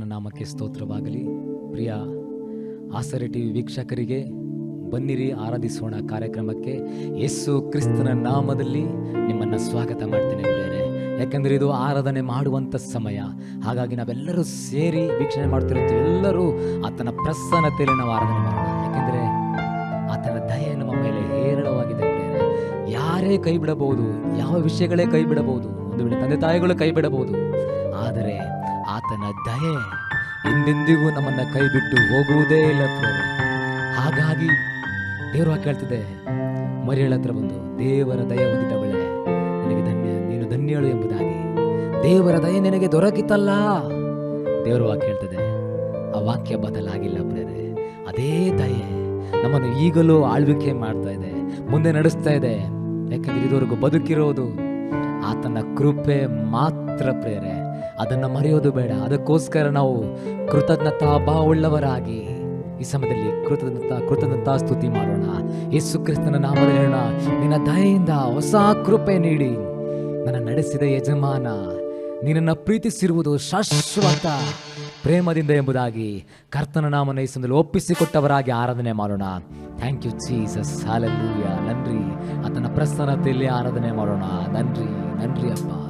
ಕರ್ತನ ನಾಮಕ್ಕೆ ಸ್ತೋತ್ರವಾಗಲಿ. ಪ್ರಿಯ ಆಸರೆ ಟಿ ವೀಕ್ಷಕರಿಗೆ, ಬನ್ನಿರಿ ಆರಾಧಿಸೋಣ ಕಾರ್ಯಕ್ರಮಕ್ಕೆ. ಯೇಸು ಕ್ರಿಸ್ತನ ನಾಮದಲ್ಲಿ ನಿಮ್ಮನ್ನು ಸ್ವಾಗತ ಮಾಡ್ತೇನೆ ಪ್ರಿಯರೇ. ಯಾಕೆಂದರೆ ಇದು ಆರಾಧನೆ ಮಾಡುವಂಥ ಸಮಯ. ಹಾಗಾಗಿ ನಾವೆಲ್ಲರೂ ಸೇರಿ ವೀಕ್ಷಣೆ ಮಾಡ್ತಿರ್ತೀವಿ ಎಲ್ಲರೂ ಆತನ ಪ್ರಸನ್ನತೆಯಲ್ಲಿ ನಾವು ಆರಾಧನೆ ಮಾಡೋಣ. ಯಾಕೆಂದರೆ ಆತನ ದಯೆ ನಮ್ಮ ಮೇಲೆ ಹೇರಳವಾಗಿದೆ ಪ್ರಿಯರೇ. ಯಾರೇ ಕೈ ಬಿಡಬಹುದು, ಯಾವ ವಿಷಯಗಳೇ ಕೈ ಬಿಡಬಹುದು, ಒಂದು ವೇಳೆ ತಂದೆ ತಾಯಿಗಳು ಕೈ ಬಿಡಬಹುದು ದಯೆ. ಹಿಂದೆಂದಿಗೂ ನಮ್ಮನ್ನ ಕೈ ಬಿಟ್ಟು ಹೋಗುವುದೇ ಇಲ್ಲ ಹಾಗಾಗಿ ದೇವರು ಕೇಳ್ತಿದೆ ಮರಿಯಳ ಹತ್ರ ಬಂದು ದೇವರ ದಯ ಹೊಂದಿದವಳೆ, ನನಗೆ ಧನ್ಯ, ನೀನು ಧನ್ಯಳು ಎಂಬುದಾಗಿ. ದೇವರ ದಯೆ ನಿನಗೆ ದೊರಕಿತಲ್ಲ. ದೇವರು ವಾಕ್ಯ ಹೇಳ್ತದೆ, ಆ ವಾಕ್ಯ ಬದಲಾಗಿಲ್ಲ ಪ್ರೇರೆ ಅದೇ ದಯೆ ನಮ್ಮನ್ನು ಈಗಲೂ ಆಳ್ವಿಕೆ ಮಾಡ್ತಾ ಇದೆ, ಮುಂದೆ ನಡೆಸ್ತಾ ಇದೆ. ಯಾಕಂದ್ರೆ ಇದುವರೆಗೂ ಬದುಕಿರೋದು ಆತನ ಕೃಪೆ ಮಾತ್ರ ಪ್ರೇರೆ ಅದನ್ನು ಮರೆಯೋದು ಬೇಡ. ಅದಕ್ಕೋಸ್ಕರ ನಾವು ಕೃತಜ್ಞತಾ ಬಾವುಳ್ಳವರಾಗಿ ಈ ಸಮಯದಲ್ಲಿ ಕೃತಜ್ಞತಾ ಕೃತಜ್ಞತಾ ಸ್ತುತಿ ಮಾಡೋಣ. ಯೇಸು ಕ್ರಿಸ್ತನ ನಾಮದಲ್ಲಿ ಹೇಳೋಣ. ನಿನ್ನ ದಯೆಯಿಂದ ಹೊಸ ಕೃಪೆ ನೀಡಿ. ನನ್ನ ನಡೆಸಿದ ಯಜಮಾನ, ನಿನ್ನನ್ನು ಪ್ರೀತಿಸಿರುವುದು ಶಾಶ್ವತ ಪ್ರೇಮದಿಂದ ಎಂಬುದಾಗಿ ಕರ್ತನ ನಾಮನ ಈ ಸಂದಲ್ಲಿ ಒಪ್ಪಿಸಿಕೊಟ್ಟವರಾಗಿ ಆರಾಧನೆ ಮಾಡೋಣ. ಥ್ಯಾಂಕ್ ಯು ಜೀಸಸ್ ಹಾಲೆಲ್ಲೂಯ ನನ್ರಿ. ಆತನ ಪ್ರಸನ್ನತೆಯಲ್ಲಿ ಆರಾಧನೆ ಮಾಡೋಣ. ನನ್ರಿ ನನ್ರಿ ಅಪ್ಪ.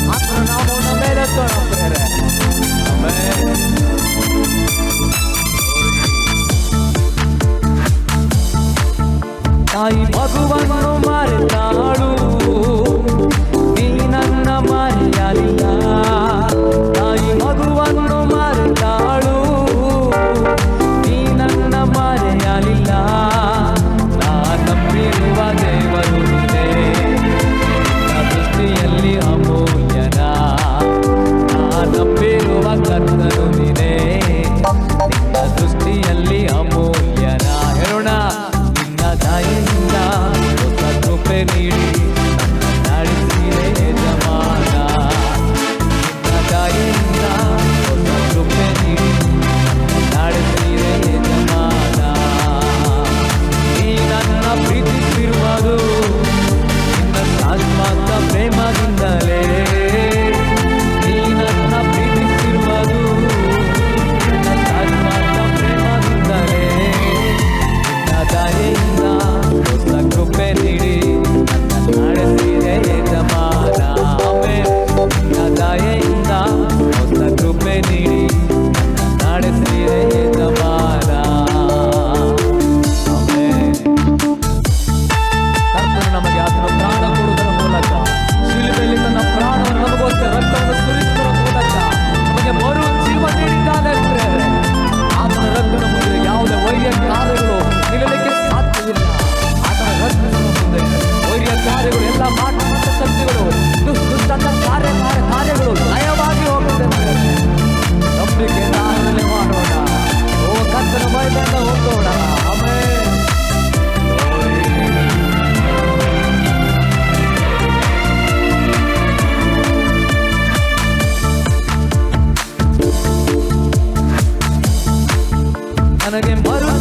ಆತನ ನಾಮವನ್ನು ಮೇಲೆತ್ತೋಣ ಪ್ರೇರೆ ಆಮೆನ್. ತಾಯಿ ಮಗುವನ್ನು ಮರೆತಾಳು ನೀ ನನ್ನ ಮರೆಯಲಿಲ್ಲ ತಾಯಿ ಮಗುವನ್ನು ಮರೆತಾಳು ನೀ ನನ್ನ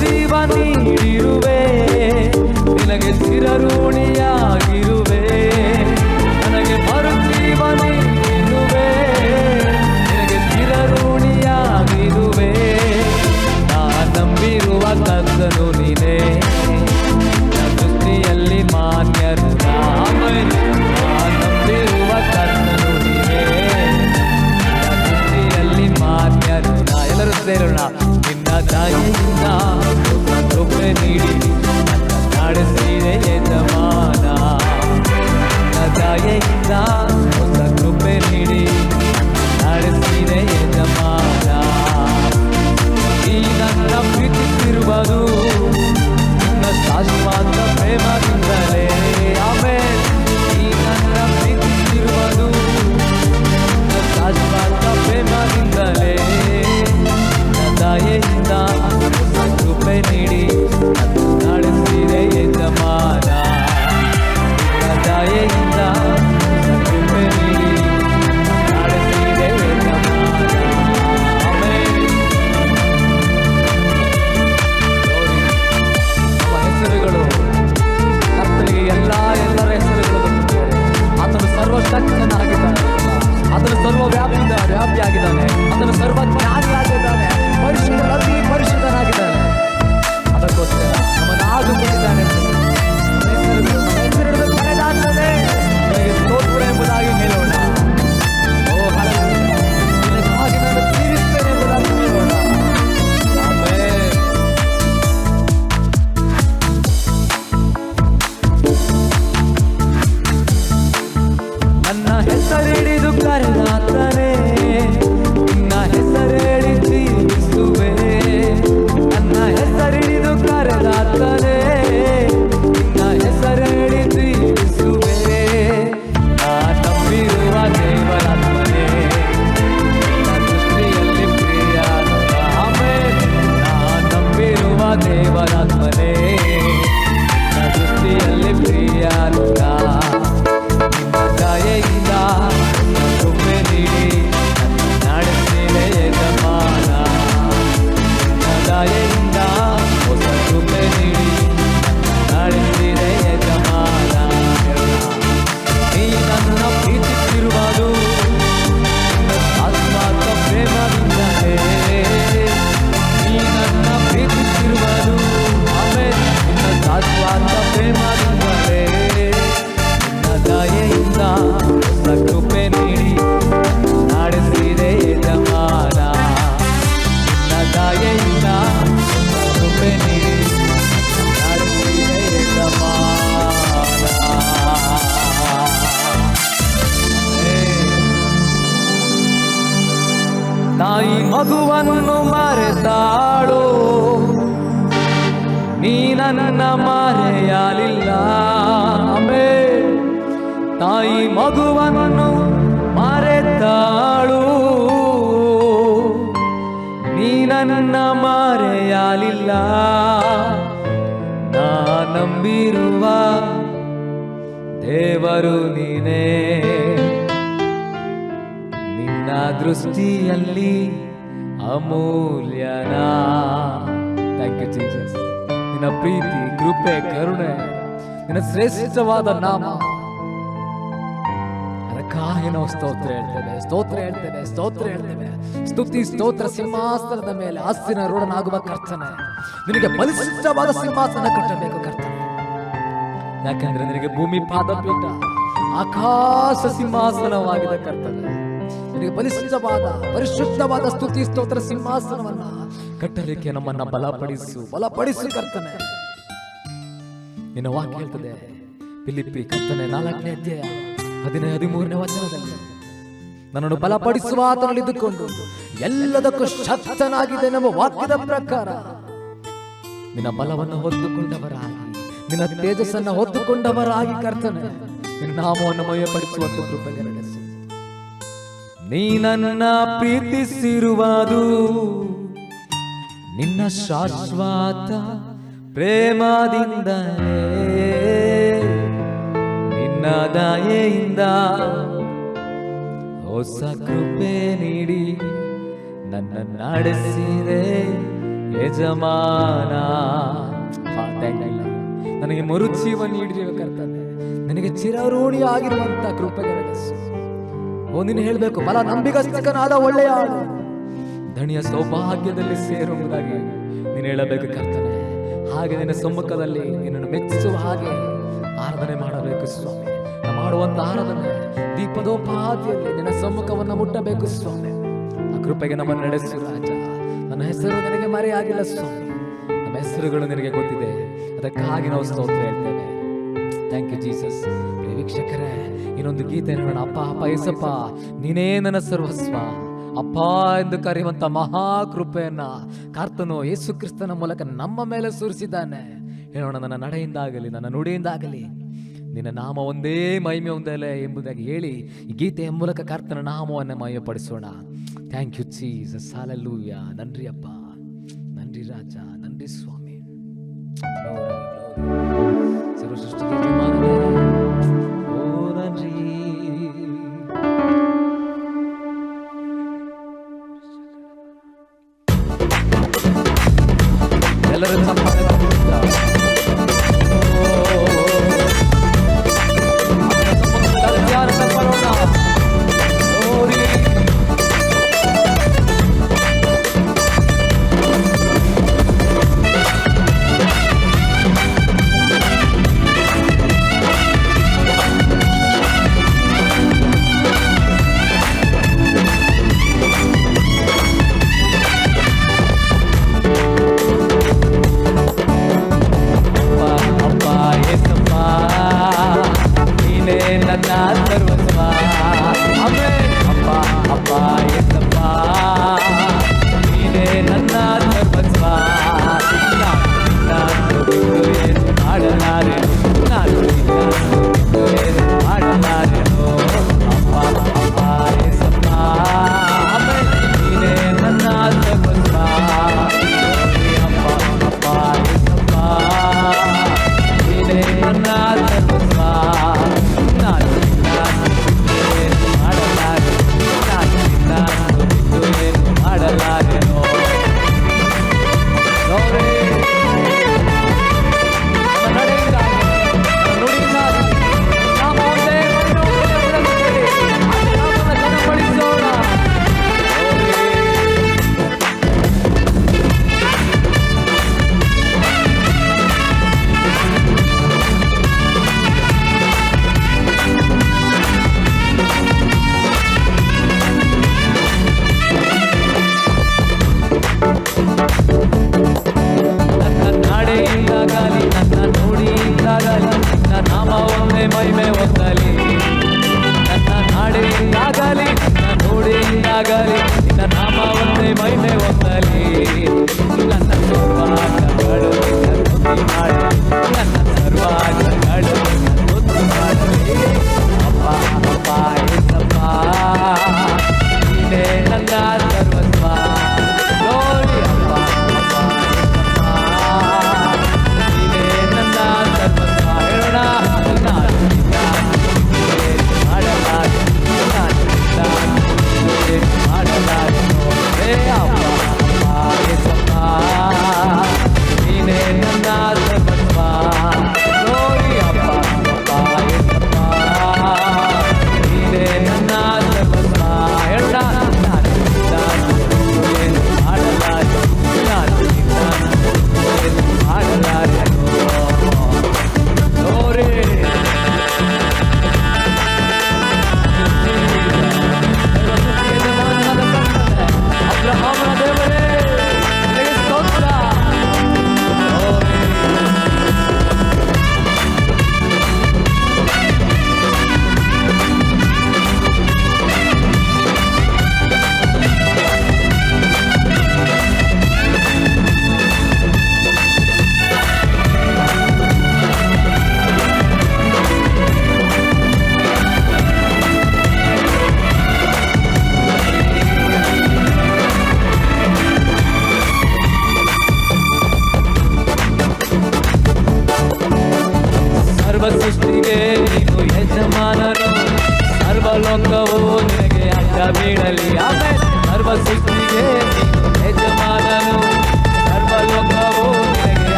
ಜೀವ ನೀಡಿರುವೆ ನಿನಗೆ ಚಿರಋಣಿಯಾಗಿರುವೆ ನನ್ನ ಮರೆಯಲಿಲ್ಲ ನಾ ನಂಬಿರುವ ದೇವರು ನೀನೇ ನಿನ್ನ ದೃಷ್ಟಿಯಲ್ಲಿ ಅಮೂಲ್ಯನಾ ಥ್ಯಾಂಕ್ ಯು ಜೀಸಸ್ ನಿನ್ನ ಪ್ರೀತಿ ಕೃಪೆ ಕರುಣೆ ನಿನ್ನ ಶ್ರೇಷ್ಠವಾದ ನಾಮ ನಾವು ಸ್ತೋತ್ರ ಹೇಳ್ತೇವೆ ಸ್ತೋತ್ರ ಹೇಳ್ತೇವೆ ಸ್ತೋತ್ರ ಹೇಳ್ತೇವೆ. ಸ್ತುತಿ, ಸ್ತೋತ್ರ ಸಿಂಹಾಸನದ ಮೇಲೆ ಆಸ್ತಿನ ರೂಢನಾಗುವ ಕರ್ತನೆ. ನಿನಗೆ ಬಲಿಷ್ಠವಾದ ಸಿಂಹಾಸನ ಕಟ್ಟಬೇಕು ಕರ್ತನೆ. ಯಾಕಂದ್ರೆ ನಿನಗೆ ಭೂಮಿ, ಪಾದಪೀಠ, ಆಕಾಶ ಸಿಂಹಾಸನವಾಗಿದೆ ಕರ್ತನೆ. ನಿನಗೆ ಬಲಿಷ್ಠವಾದ, ಪರಿಶುದ್ಧವಾದ ಸ್ತುತಿ, ಸ್ತೋತ್ರ ಸಿಂಹಾಸನವನ್ನ ಕಟ್ಟಲಿಕ್ಕೆ ನಮ್ಮನ್ನ ಬಲಪಡಿಸು ಬಲಪಡಿಸು ಕರ್ತನೆ. ನಿನ್ನ ವಾಕ್ಯ ಹೇಳ್ತದೆ ಪಿಲಿಪಿ ಕರ್ತನೆ ನಾಲ್ಕನೇ ಅಧ್ಯಾಯ. ಹದಿನೈದು, ಹದಿಮೂರನೇ ವಚನದಲ್ಲಿ. ನನ್ನನ್ನು ಬಲಪಡಿಸುವ ಆತನಲ್ಲಿದ್ದುಕೊಂಡು ಎಲ್ಲದಕ್ಕೂ ಶಕ್ತನಾಗಿದೆ ನಮ್ಮ ವಾಕ್ಯದ ಪ್ರಕಾರ ನಿನ್ನ ಬಲವನ್ನು ಹೊತ್ತುಕೊಂಡವರಾಗಿ, ನಿನ್ನ ತೇಜಸ್ಸನ್ನು ಹೊತ್ತುಕೊಂಡವರಾಗಿ ಕರ್ತನೆ, ನಿನ್ನ ನಾಮವನ್ನು ಮಯಪಡಿಸುವಂತ ನಡೆಸಿ. ನೀ ನನ್ನ ಪ್ರೀತಿಸಿರುವುದು, ನಿನ್ನ ಶಾಶ್ವತ ಪ್ರೇಮದಿಂದಲೇ. ದಯೆಯಿಂದ ಹೊಸ ಕೃಪೆ ನೀಡಿ ನನ್ನ ನಡೆಸಿದೆ ಯಜಮಾನ. ನನಗೆ ಮರುಜೀವ ನೀಡಿರುವ ಕರ್ತನೆ. ನನಗೆ ಚಿರಋಣಿ ಆಗಿರುವಂತ ಕೃಪೆ ನಡೆಸು ಓ, ನೀನು ಹೇಳಬೇಕು, ಬಲ ನಂಬಿಗಸ್ತಕನಾದ ಒಳ್ಳೆಯ ದಣಿಯ ಸೌಭಾಗ್ಯದಲ್ಲಿ ಸೇರುವುದಾಗಿ ನೀನು ಹೇಳಬೇಕು ಕರ್ತನೆ. ಹಾಗೆ ನಿನ್ನ ಸಮ್ಮುಖದಲ್ಲಿ ನಿನ್ನನ್ನು ಮೆಚ್ಚಿಸುವ ಹಾಗೆ ಆರಾಧನೆ ಮಾಡಬೇಕು ಸ್ವಾಮಿ. ಮಾಡುವಂತ ಆರಾಧನೆ ದೀಪದೋಪಾದಿಯಲ್ಲಿ ನಿನ್ನ ಸಮ್ಮುಖವನ್ನು ಮುಟ್ಟಬೇಕು ಸ್ವಾಮಿ. ಆ ಕೃಪೆಗೆ ನಮ್ಮನ್ನು ನಡೆಸು ರಾಜ. ನನ್ನ ಹೆಸರು ನನಗೆ ಮರೆಯಾಗಿಲ್ಲ ಸ್ವಾಮಿ. ನಮ್ಮ ಹೆಸರುಗಳು ನಿನಗೆ ಗೊತ್ತಿದೆ. ಅದಕ್ಕಾಗಿ ನಾವು ಸ್ತೋತ್ರ ಹೇಳ್ತೇವೆ. ಥ್ಯಾಂಕ್ ಯು ಜೀಸಸ್ ವೀಕ್ಷಕರೇ, ಇನ್ನೊಂದು ಗೀತೆ ನೋಡೋಣ ಅಪ್ಪ ಅಪ್ಪ, ಏಸಪ್ಪ, ನೀನೇ ನನ್ನ ಸರ್ವಸ್ವ. ಅಪ್ಪ ಎಂದು ಕರೆಯುವಂತ ಮಹಾ ಕೃಪೆಯನ್ನ ಕರ್ತನು ಯೇಸು ಕ್ರಿಸ್ತನ ಮೂಲಕ ನಮ್ಮ ಮೇಲೆ ಸುರಿಸಿದ್ದಾನೆ. ಹೇಳೋಣ ನನ್ನ ನಡೆಯಿಂದಾಗಲಿ, ನನ್ನ ನುಡಿಯಿಂದಾಗಲಿ. ನಿನ್ನ ನಾಮ ಒಂದೇ ಮಹಿಮೆ ಒಂದಲ್ಲ ಎಂಬುದಾಗಿ ಹೇಳಿ ಈ ಗೀತೆಯ ಮೂಲಕ ಕರ್ತನ ನಾಮವನ್ನು ಮಹಿಮೆಪಡಿಸೋಣ. ಥ್ಯಾಂಕ್ ಯು ಚೀಸಸ್ ಸಾಲಲ್ಲೂಯ್ಯ ನನ್ರಿ ಅಪ್ಪ. ನನ್ರಿ ರಾಜ. ನನ್ರಿ ಸ್ವಾಮಿ. Glory,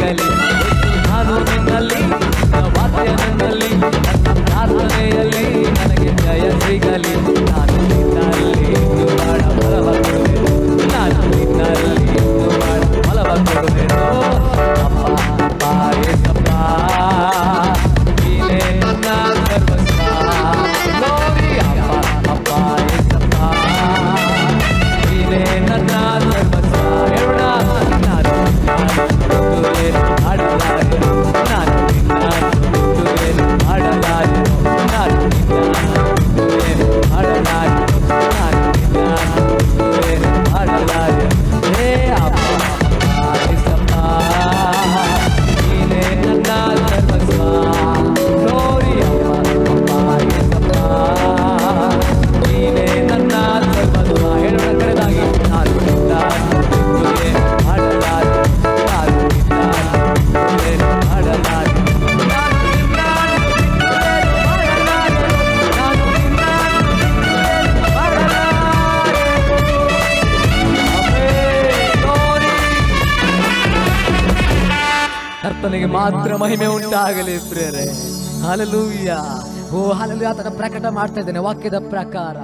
കളികളിൽ ಮಾತ್ರ ಮಹಿಮೆ ಉಂಟಾಗಲಿ ಪ್ರೇರೆ ಹಾಲಲೂಯ್ಯ ಓ ಹಾಲಲ್ಲಿ ಆತನ ಪ್ರಕಟ ಮಾಡ್ತಾ ಇದ್ದೇನೆ, ವಾಕ್ಯದ ಪ್ರಕಾರ.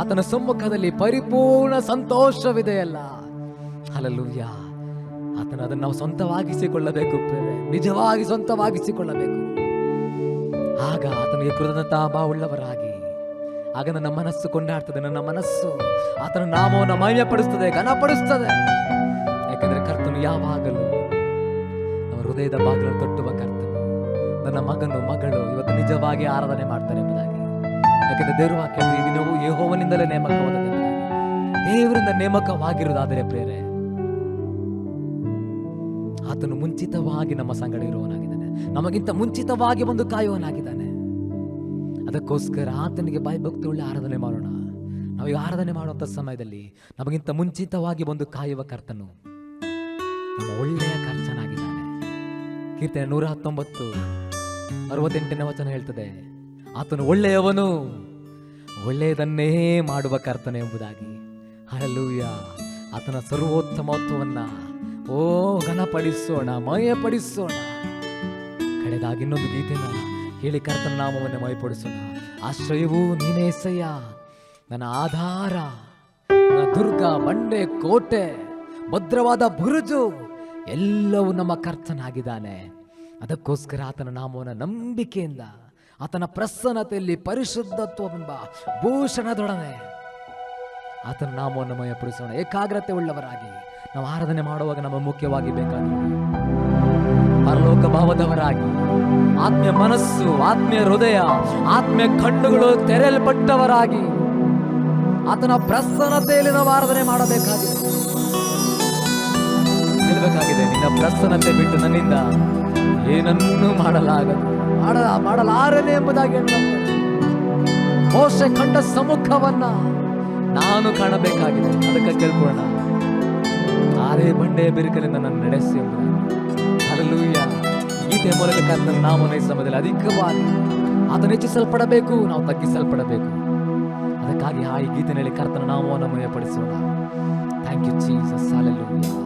ಆತನ ಸಮ್ಮುಖದಲ್ಲಿ ಪರಿಪೂರ್ಣ ಸಂತೋಷವಿದೆಯಲ್ಲ ಹಾಲಲೂಯ್ಯ ಆತನ ಅದನ್ನು ನಾವು ಸ್ವಂತವಾಗಿಸಿಕೊಳ್ಳಬೇಕು ಪ್ರೇರೆ ನಿಜವಾಗಿ ಸ್ವಂತವಾಗಿಸಿಕೊಳ್ಳಬೇಕು. ಆಗ ಆತನಿಗೆ ಕೃತಜ್ಞತಾ ಉಳ್ಳವರಾಗಿ. ಆಗ ನನ್ನ ಮನಸ್ಸು ಕೊಂಡಾಡ್ತದೆ, ನನ್ನ ಮನಸ್ಸು ಆತನ ನಾಮವನ್ನು ಮಹಿಮೆಪಡಿಸ್ತದೆ, ಘನಪಡಿಸ್ತದೆ. ಯಾಕಂದ್ರೆ ಕರ್ತನು ಯಾವಾಗಲೂ ಹೃದಯದ ಬಾಗಿಲನ್ನು ತೊಟ್ಟುವ ಕರ್ತನು. ನನ್ನ ಮಗನು, ಮಗಳು ಇವತ್ತು ನಿಜವಾಗಿ ಆರಾಧನೆ ಮಾಡ್ತಾರೆ ಎಂಬುದಾಗಿ. ಯಾಕಂದ್ರೆ ದೇವರು ವಾಕ್ಯ ಈ ದಿನವೂ ಯೆಹೋವನಿಂದಲೇ ನೇಮಕವಾದ ದೇವರಿಂದ ನೇಮಕವಾಗಿರುವುದಾದರೆ ಪ್ರೇರೆ, ಆತನು ಮುಂಚಿತವಾಗಿ ನಮ್ಮ ಸಂಗಡ ಇರುವವನಾಗಿದ್ದಾನೆ. ನಮಗಿಂತ ಮುಂಚಿತವಾಗಿ ಒಂದು ಕಾಯುವನಾಗಿದ್ದಾನೆ ಅದಕ್ಕೋಸ್ಕರ ಆತನಿಗೆ ಭಕ್ತಿ ಒಳ್ಳೆ ಆರಾಧನೆ ಮಾಡೋಣ. ನಾವು ಆರಾಧನೆ ಮಾಡುವಂಥ ಸಮಯದಲ್ಲಿ ನಮಗಿಂತ ಮುಂಚಿತವಾಗಿ ಒಂದು ಕಾಯುವ ಕರ್ತನು ನಮ್ಮ ಒಳ್ಳೆಯ ಕೀರ್ತನೆ ನೂರ ಹತ್ತೊಂಬತ್ತು ಅರವತ್ತೆಂಟನೇ ವಚನ ಹೇಳ್ತದೆ, ಆತನು ಒಳ್ಳೆಯವನು, ಒಳ್ಳೆಯದನ್ನೇ ಮಾಡುವ ಕರ್ತನೆ ಎಂಬುದಾಗಿ. ಹಲೂಯ ಆತನ ಸರ್ವೋತ್ತಮತ್ವವನ್ನ, ಓ ಘನಪಡಿಸೋಣ, ಮಯಪಡಿಸೋಣ. ಕಡೆದಾಗಿ ಇನ್ನೊಂದು ಗೀತೆನ ಹೇಳಿ ಕರ್ತನ ನಾಮವನ್ನು ಮಯಪಡಿಸೋಣ. ಆಶ್ರಯವೂ ನೀನೇ ಸಯ್ಯ, ನನ್ನ ಆಧಾರ, ನನ್ನ ದುರ್ಗ ಬಂಡೆ ಕೋಟೆ, ಭದ್ರವಾದ ಬುರುಜು ಎಲ್ಲವೂ ನಮ್ಮ ಕರ್ತನಾಗಿದ್ದಾನೆ. ಅದಕ್ಕೋಸ್ಕರ ಆತನ ನಾಮವನ್ನು ನಂಬಿಕೆಯಿಂದ, ಆತನ ಪ್ರಸನ್ನತೆಯಲ್ಲಿ ಪರಿಶುದ್ಧತ್ವವೆಂಬ ಭೂಷಣದೊಡನೆ ಆತನ ನಾಮವನ್ನು ಮಯಪಡಿಸೋಣ. ಏಕಾಗ್ರತೆ ಉಳ್ಳವರಾಗಿ, ನಾವು ಆರಾಧನೆ ಮಾಡುವಾಗ ನಮ್ಮ ಮುಖ್ಯವಾಗಿ ಬೇಕಾದ ಪರಲೋಕ ಭಾವದವರಾಗಿ, ಆತ್ಮೀಯ ಮನಸ್ಸು, ಆತ್ಮೀಯ ಹೃದಯ, ಆತ್ಮೀಯ ಕಣ್ಣುಗಳು ತೆರೆಯಲ್ಪಟ್ಟವರಾಗಿ ಆತನ ಪ್ರಸನ್ನತೆಯಲ್ಲಿ ನಾವು ಆರಾಧನೆ ಮಾಡಬೇಕಾಗಿದೆ. ಹೇಳ್ಬೇಕಾಗಿದೆ, ನಿನ್ನ ಪ್ರಸನ್ನತೆ ಬಿಟ್ಟು ನನ್ನಿಂದ ಏನನ್ನೂ ಮಾಡಲಾಗದು. ಮಾಡ ಮಾಡಲಾರನೆ ಎಂಬುದಾಗಿ. ಮೋಶೆ ಕಂಡ ಸಮ್ಮುಖವನ್ನ ನಾನು ಕಾಣಬೇಕಾಗಿದೆ. ಅದಕ್ಕೆ ಕೇಳ್ಕೊಳ್ಳೋಣ. ಆರೇ ಬಂಡೆ ಬಿರುಕಲಿಂದ ನನ್ನ ನಡೆಸಿ ಅಲ್ಲೂಯ್ಯ ಗೀತೆ ಮೂಲಕ ನಾಮನ ಈ ಸಮಯದಲ್ಲಿ ಅಧಿಕವಾಗಿ ಅದನ್ನು ಹೆಚ್ಚಿಸಲ್ಪಡಬೇಕು, ನಾವು ತಗ್ಗಿಸಲ್ಪಡಬೇಕು. ಅದಕ್ಕಾಗಿ ಆ ಈ ಗೀತೆಯಲ್ಲಿ ಕರ್ತನ ನಾಮವನ್ನು ಮಯಪಡಿಸೋಣ ಥ್ಯಾಂಕ್ ಯು ಜೀಸಸ್ ಹಾಲೆಲೂಯಾ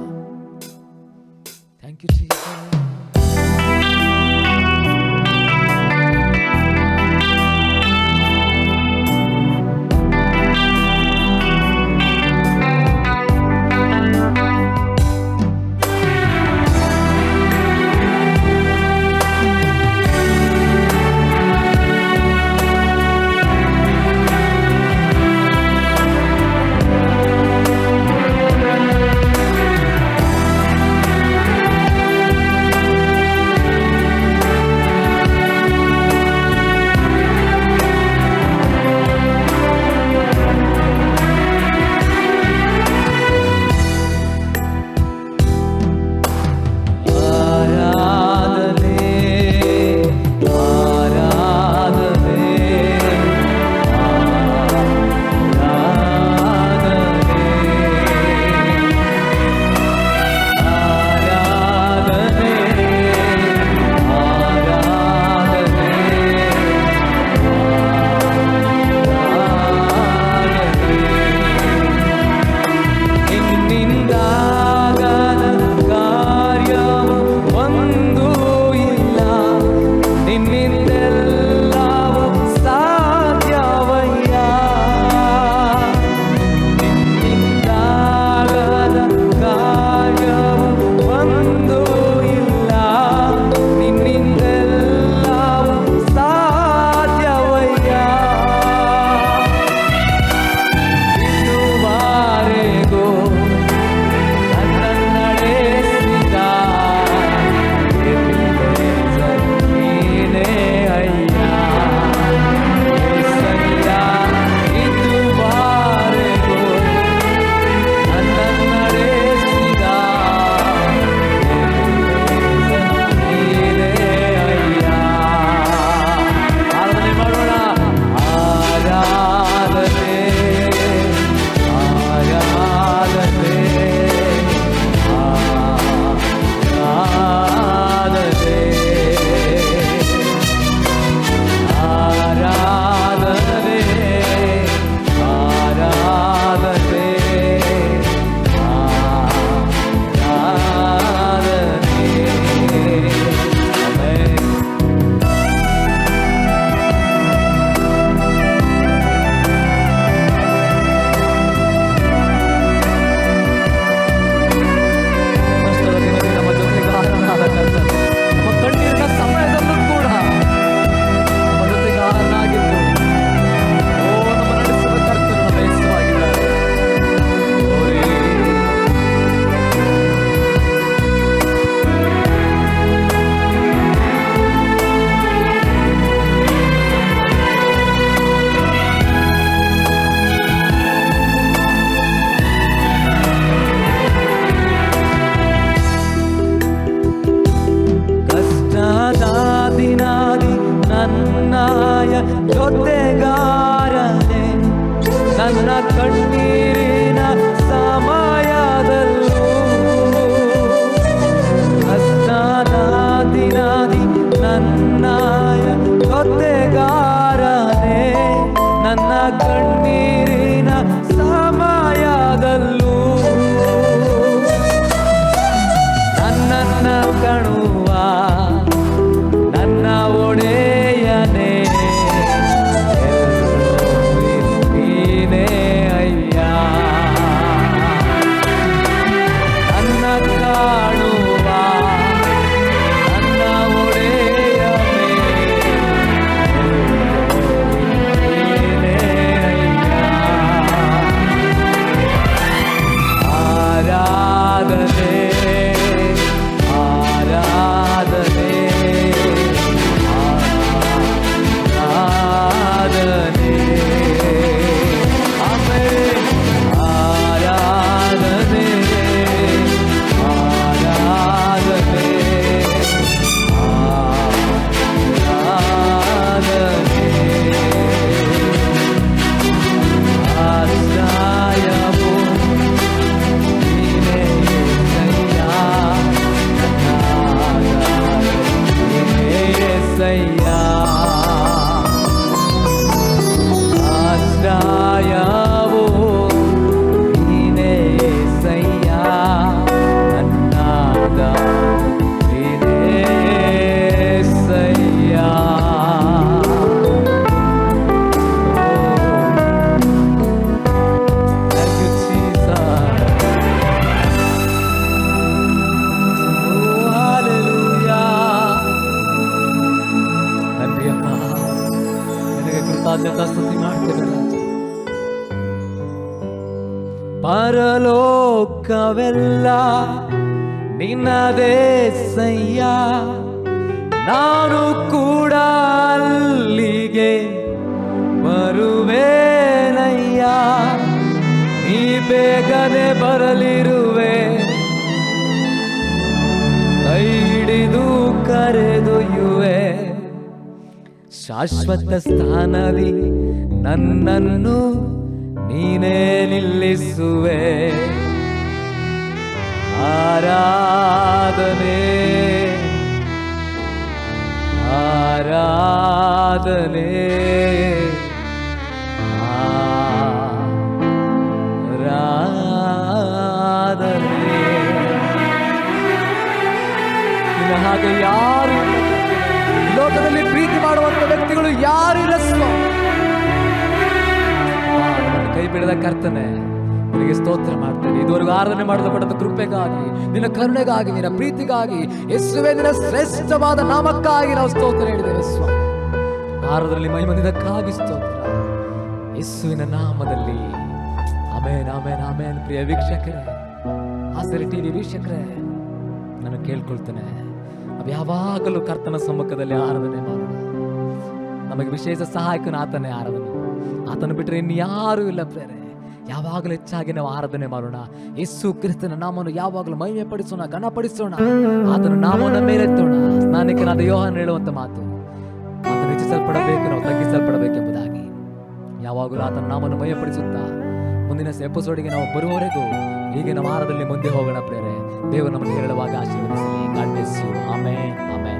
ಶಾಶ್ವತ ಸ್ಥಾನದಿ ನನ್ನನ್ನು ನೀನೇ ನಿಲ್ಲಿಸುವೆ. ಆರಾಧನೆ ಆರಾಧನೆ. ಆರಾಧನೆ. ಹಾಗೆ ಯಾರು ಲೋಕದಲ್ಲಿ ವ್ಯಕ್ತಿಗಳು ಯಾರು ಇಲ್ಲ ಕೈ ಬಿಡದ ಕರ್ತನೆ, ನಿನಗೆ ಸ್ತೋತ್ರ ಮಾಡ್ತೇನೆ. ಇದುವರೆಗೂ ಆರಾಧನೆ ಮಾಡಲು ಪಡೆದ ಕೃಪೆಗಾಗಿ, ನಿನ್ನ ಕರುಣೆಗಾಗಿ, ನಿನ್ನ ಪ್ರೀತಿಗಾಗಿ, ಯೇಸುವೆ, ನಿನ್ನ ಶ್ರೇಷ್ಠವಾದ ನಾಮಕ್ಕಾಗಿ ನಾವು ಸ್ತೋತ್ರ ಹೇಳಿದ್ದೇವೆ ಸ್ವಾಮಿ ಆರಾಧನೆಯಲ್ಲಿ ಮೈಮಂದಿದಕ್ಕಾಗಿ ಸ್ತೋತ್ರ. ಯೇಸುವಿನ ನಾಮದಲ್ಲಿ. ಆಮೇನ್ ಆಮೇನ್ ಆಮೇನ್. ಪ್ರಿಯ ವೀಕ್ಷಕರೇ ಹಾಸರಿ ಟಿವಿ ವೀಕ್ಷಕರೇ, ನಾನು ಕೇಳ್ಕೊಳ್ತೇನೆ. ನಾವು ಯಾವಾಗಲೂ ಕರ್ತನ ಸಮ್ಮುಖದಲ್ಲಿ ಆರಾಧನೆ ಮಾಡೋಣ ನಮಗೆ ವಿಶೇಷ ಸಹಾಯಕನ ಆತನೇ ಆರಾಧನೆ. ಆತನ ಬಿಟ್ಟರೆ ಇನ್ಯಾರೂ ಇಲ್ಲ ಪ್ರೇರೆ. ಯಾವಾಗಲೂ ಹೆಚ್ಚಾಗಿ ನಾವು ಆರಾಧನೆ ಮಾಡೋಣ. ಯೇಸು ಕ್ರಿಸ್ತನ ನಾಮವನ್ನು ಯಾವಾಗಲೂ ಮಹಿಮೆ ಪಡಿಸೋಣ ಘನಪಡಿಸೋಣ. ಆತನ ನಾಮವನ್ನು ಮೇಲೆತ್ತೋಣ. ಸ್ನಾನಿಕನಾದ ಯೋಹನ ಹೇಳುವಂತ ಮಾತು. ಆತನು ಹೆಚ್ಚಿಸಲ್ಪಡಬೇಕು ನಾವು ತಗ್ಗಿಸಲ್ಪಡಬೇಕೆಂಬುದಾಗಿ. ಯಾವಾಗಲೂ ಆತನ ನಾಮವನ್ನು ಮಹಿಮೆಪಡಿಸುತ್ತಾ, ಮುಂದಿನ ಎಪಿಸೋಡ್ಗೆ ನಾವು ಬರುವವರೆಗೂ ಈಗಿನ ವಾರದಲ್ಲಿ ಮುಂದೆ ಹೋಗೋಣ ಪ್ರೇರೆ. ದೇವರು ನಮಗೆ ಹೇಳುವಾಗ ಆಶೀರ್ವದಿಸಲಿ. ಗಾಡ್